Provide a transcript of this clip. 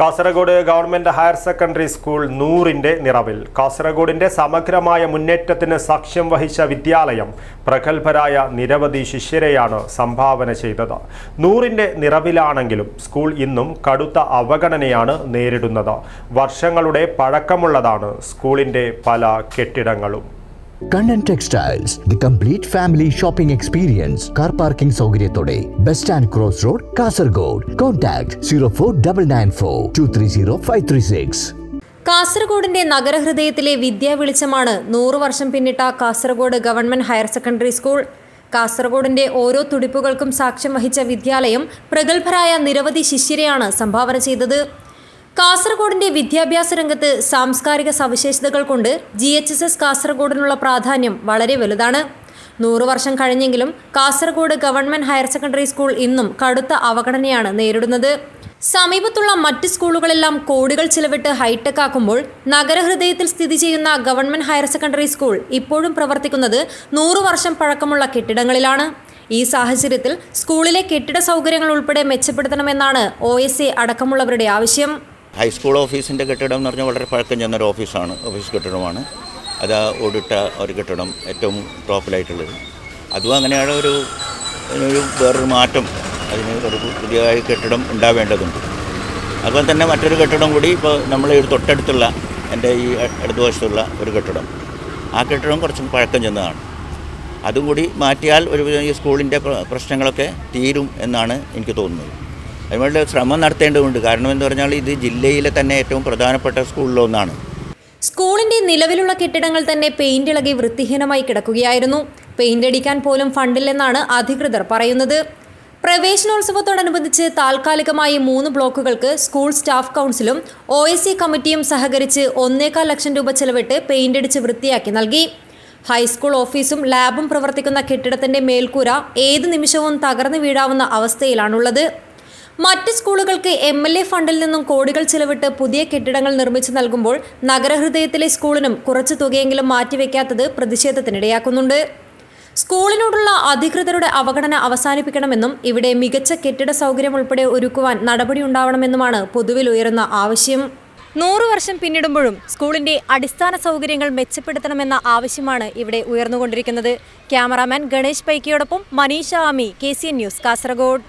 Kasaragod government higher secondary school നൂറിന്റെ നിറവിൽ. കാസർഗോഡിന്റെ സമഗ്രമായ മുന്നേറ്റത്തിന് സാക്ഷ്യം വഹിച്ച വിദ്യാലയം പ്രഗത്ഭരായ നിരവധി ശിഷ്യരെയാണ് സംഭാവന ചെയ്തത്. നൂറിന്റെ നിറവിലാണെങ്കിലും സ്കൂൾ ഇന്നും കടുത്ത അവഗണനയാണ് നേരിടുന്നത്. വർഷങ്ങളുടെ പഴക്കമുള്ളതാണ് സ്കൂളിന്റെ പല കെട്ടിടങ്ങളും. Kannan textiles the complete family shopping experience car parking സൗകര്യത്തോടെ bus stand cross road Kasaragod contact zero four double nine four two three zero five three six കാസർഗോഡിന്റെ നഗരഹൃദയത്തിലെ വിദ്യാ വെളിച്ചമാണ് നൂറ് വർഷം പിന്നിട്ട Kasaragod government higher secondary school. കാസർഗോഡിന്റെ ഓരോ തുടിപ്പുകൾക്കും സാക്ഷ്യം വഹിച്ച വിദ്യാലയം പ്രഗത്ഭരായ നിരവധി ശിഷ്യരെയാണ് സംഭാവന ചെയ്തത്. കാസർഗോഡിന്റെ വിദ്യാഭ്യാസ രംഗത്ത് സാംസ്കാരിക സവിശേഷതകൾ കൊണ്ട് ജി എച്ച് എസ് എസ് കാസർഗോഡിനുള്ള പ്രാധാന്യം വളരെ വലുതാണ്. നൂറു വർഷം കഴിഞ്ഞെങ്കിലും Kasaragod government higher secondary school ഇന്നും കടുത്ത അവഗണനയാണ് നേരിടുന്നത്. സമീപത്തുള്ള മറ്റ് സ്കൂളുകളെല്ലാം കോടികൾ ചിലവിട്ട് ഹൈടെക് ആക്കുമ്പോൾ നഗരഹൃദയത്തിൽ സ്ഥിതി ചെയ്യുന്ന ഗവൺമെന്റ് ഹയർ സെക്കൻഡറി സ്കൂൾ ഇപ്പോഴും പ്രവർത്തിക്കുന്നത് നൂറു വർഷം പഴക്കമുള്ള കെട്ടിടങ്ങളിലാണ്. ഈ സാഹചര്യത്തിൽ സ്കൂളിലെ കെട്ടിട സൗകര്യങ്ങൾ ഉൾപ്പെടെ മെച്ചപ്പെടുത്തണമെന്നാണ് ഒ അടക്കമുള്ളവരുടെ ആവശ്യം. ഹൈസ്കൂൾ ഓഫീസിന്റെ കെട്ടിടം എന്ന് പറഞ്ഞാൽ വളരെ പഴക്കം ചെന്നൊരു ഓഫീസാണ് ഓഫീസ് കെട്ടിടമാണ്. അത് ഓടിട്ട ഒരു കെട്ടിടം ഏറ്റവും ടോപ്പിലായിട്ടുള്ളത്. അതും അങ്ങനെയാണ് ഒരു ഒരു വേറൊരു മാറ്റം. അതിന് ഒരു പുതിയ കെട്ടിടം ഉണ്ടാവേണ്ടതുണ്ട്. അതുപോലെ തന്നെ മറ്റൊരു കെട്ടിടം കൂടി ഇപ്പോൾ നമ്മൾ ഈ തൊട്ടടുത്തുള്ള എന്റെ ഈ ഇടതുവശത്തുള്ള ഒരു കെട്ടിടം. ആ കെട്ടിടം കുറച്ചും പഴക്കം ചെന്നതാണ്. അതും കൂടി മാറ്റിയാൽ ഒരു ഈ സ്കൂളിന്റെ പ്രശ്നങ്ങളൊക്കെ തീരും എന്നാണ് എനിക്ക് തോന്നുന്നത്. അതിനുവേണ്ടി ശ്രമം നടത്തേണ്ടതുണ്ട്. കാരണം എന്ന് പറഞ്ഞാൽ ഇത് ജില്ലയിലെ തന്നെ ഏറ്റവും പ്രധാനപ്പെട്ട സ്കൂളിലൊന്നാണ്. സ്കൂളിന്റെ നിലവിലുള്ള കെട്ടിടങ്ങൾ തന്നെ പെയിന്റ് ഇളകി വൃത്തിഹീനമായി കിടക്കുകയായിരുന്നു. പെയിന്റ് അടിക്കാൻ പോലും ഫണ്ടില്ലെന്നാണ് അധികൃതർ പറയുന്നത്. പ്രവേശനോത്സവത്തോടനുബന്ധിച്ച് താൽക്കാലികമായി മൂന്ന് ബ്ലോക്കുകൾക്ക് സ്കൂൾ സ്റ്റാഫ് കൗൺസിലും ഒ കമ്മിറ്റിയും സഹകരിച്ച് ഒന്നേകാൽ ലക്ഷം രൂപ ചെലവിട്ട് പെയിന്റ് അടിച്ച് വൃത്തിയാക്കി നൽകി. ഹൈസ്കൂൾ ഓഫീസും ലാബും പ്രവർത്തിക്കുന്ന കെട്ടിടത്തിന്റെ മേൽക്കൂര ഏത് നിമിഷവും തകർന്നു വീഴാവുന്ന അവസ്ഥയിലാണുള്ളത്. മറ്റ് സ്കൂളുകൾക്ക് എം എൽ എ ഫണ്ടിൽ നിന്നും കോടികൾ ചിലവിട്ട് പുതിയ കെട്ടിടങ്ങൾ നിർമ്മിച്ചു നൽകുമ്പോൾ നഗരഹൃദയത്തിലെ സ്കൂളിനും കുറച്ച് തുകയെങ്കിലും മാറ്റിവെക്കാത്തത് പ്രതിഷേധത്തിനിടയാക്കുന്നുണ്ട്. സ്കൂളിനോടുള്ള അധികൃതരുടെ അവഗണന അവസാനിപ്പിക്കണമെന്നും ഇവിടെ മികച്ച കെട്ടിട സൗകര്യം ഉൾപ്പെടെ ഒരുക്കുവാൻ നടപടിയുണ്ടാവണമെന്നുമാണ് പൊതുവിൽ ഉയരുന്ന ആവശ്യം. നൂറു വർഷം പിന്നിടുമ്പോഴും സ്കൂളിന്റെ അടിസ്ഥാന സൗകര്യങ്ങൾ മെച്ചപ്പെടുത്തണമെന്ന ആവശ്യമാണ് ഇവിടെ ഉയർന്നുകൊണ്ടിരിക്കുന്നത്. ക്യാമറാമാൻ ഗണേഷ് പൈക്കിയോടൊപ്പം മനീഷ ആമി കെ ന്യൂസ് കാസർഗോഡ്.